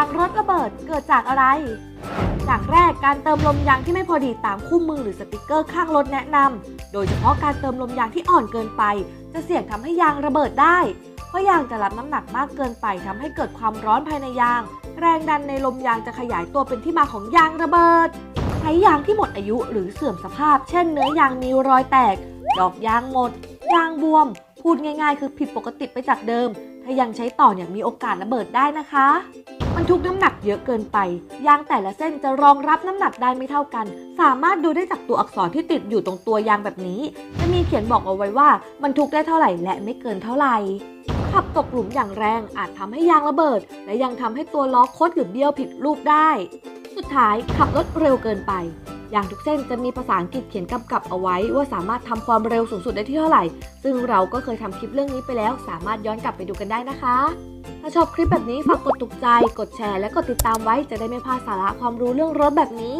างรถระเบิดเกิดจากอะไร จากแรกการเติมลมยางที่ไม่พอดีตามคู่มือหรือสติกเกอร์ข้างรถแนะนำโดยเฉพาะการเติมลมยางที่อ่อนเกินไป จะเสี่ยงทำให้ยางระเบิดได้ เพราะยางจะรับน้ำหนักมากเกินไปทำให้เกิดความร้อนภายในยาง แรงดันในลมยางจะขยายตัวเป็นที่มาของยางระเบิด ใช้ยางที่หมดอายุหรือเสื่อมสภาพ เช่นเนื้อยางมีรอยแตก ดอกยางหมด ยางบวม พูดง่ายๆ คือผิดปกติไปจากเดิม ถ้ายังใช้ต่อเนี่ยมีโอกาสระเบิดได้นะคะบรรทุกน้ำหนักเยอะเกินไป ยางแต่ละเส้นจะรองรับน้ำหนักได้ไม่เท่ากัน สามารถดูได้จากตัวอักษรที่ติดอยู่ตรงตัวยางแบบนี้ จะมีเขียนบอกเอาไว้ว่าบรรทุกได้เท่าไหร่และไม่เกินเท่าไหร่ขับตกหลุมอย่างแรงอาจทำให้ยางระเบิด และยังทำให้ตัวล้อคดหรือเบี้ยวผิดรูปได้ สุดท้ายขับรถเร็วเกินไป อย่างทุกเส้นจะมีภาษาอังกฤษเขียนกำกับเอาไว้ ว่าสามารถทำความเร็วสูงสุดได้ที่เท่าไหร่ ซึ่งเราก็เคยทำคลิปเรื่องนี้ไปแล้ว สามารถย้อนกลับไปดูกันได้นะคะ ถ้าชอบคลิปแบบนี้ฝากกดถูกใจ กดแชร์ และกดติดตามไว้จะได้ไม่พลาดสาระความรู้เรื่องรถแบบนี้